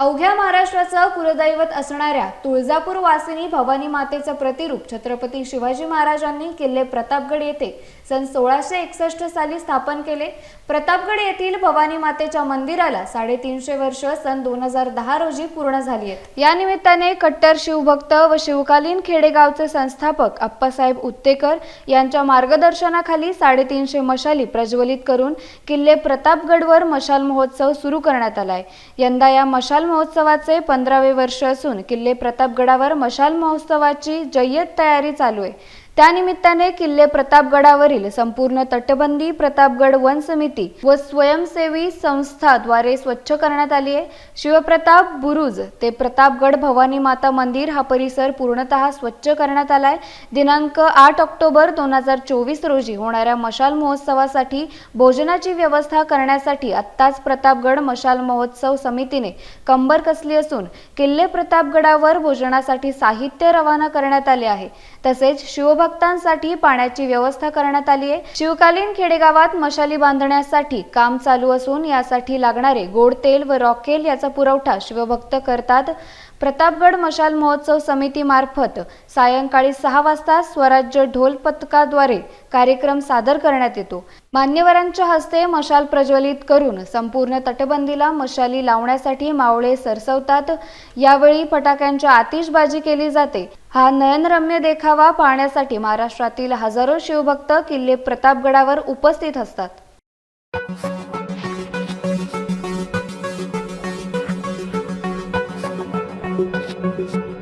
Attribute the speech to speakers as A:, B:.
A: अवघ्या महाराष्ट्राचं कुलदैवत असणाऱ्या तुळजापूर वासिनी भवानी मातेचं प्रतिरूप छत्रपती शिवाजी महाराजांनी किल्ले प्रतापगड येथे सन सोळाशे एकसष्ट साली स्थापन केले. प्रतापगड येथील भवानी मातेच्या मंदिराला साडेतीनशे वर्ष सन दोन हजार दहा रोजी पूर्ण झाली आहेत. या निमित्ताने कट्टर शिवभक्त व शिवकालीन खेडेगावचे संस्थापक अप्पासाहेब उत्तेकर यांच्या मार्गदर्शनाखाली साडेतीनशे मशाली प्रज्वलित करून किल्ले प्रतापगडवर मशाल महोत्सव सुरू करण्यात आलाय. यंदा या मशाल महोत्सवाचे पंधरावे वर्ष असून किल्ले प्रतापगडावर मशाल महोत्सवाची जय्यत तयारी चालू आहे. त्यानिमित्ताने किल्ले प्रतापगडावरील संपूर्ण तटबंदी प्रतापगड वन समिती व स्वयंसेवी संस्थाद्वारे स्वच्छ करण्यात आली आहे. शिवप्रताप बुरुज ते प्रतापगड भवानी माता मंदिर हा परिसर पूर्णतः स्वच्छ करण्यात आलाय. दिनांक आठ ऑक्टोबर दोन हजार चोवीस रोजी होणाऱ्या मशाल महोत्सवासाठी भोजनाची व्यवस्था करण्यासाठी आत्ताच प्रतापगड मशाल महोत्सव समितीने कंबर कसली असून किल्ले प्रतापगडावर भोजनासाठी साहित्य रवाना करण्यात आले आहे. तसेच शिवभक्तांसाठी पाण्याची व्यवस्था करण्यात आली आहे. शिवकालीन खेडेगावात मशाली बांधण्यासाठी काम चालू असून यासाठी लागणारे गोड तेल व रॉकेल याचा पुरवठा शिवभक्त करतात. प्रतापगड मशाल महोत्सव समितीमार्फत सायंकाळी सहा वाजता स्वराज्य ढोल पथकाद्वारे कार्यक्रम सादर करण्यात येतो. मान्यवरांच्या हस्ते मशाल प्रज्वलित करून संपूर्ण तटबंदीला मशाली लावण्यासाठी मावळे सरसवतात. यावेळी फटाक्यांच्या आतिषबाजी केली जाते. हा नयनरम्य देखावा पाहण्यासाठी महाराष्ट्रातील हजारो शिवभक्त किल्ले प्रतापगडावर उपस्थित असतात Thank you.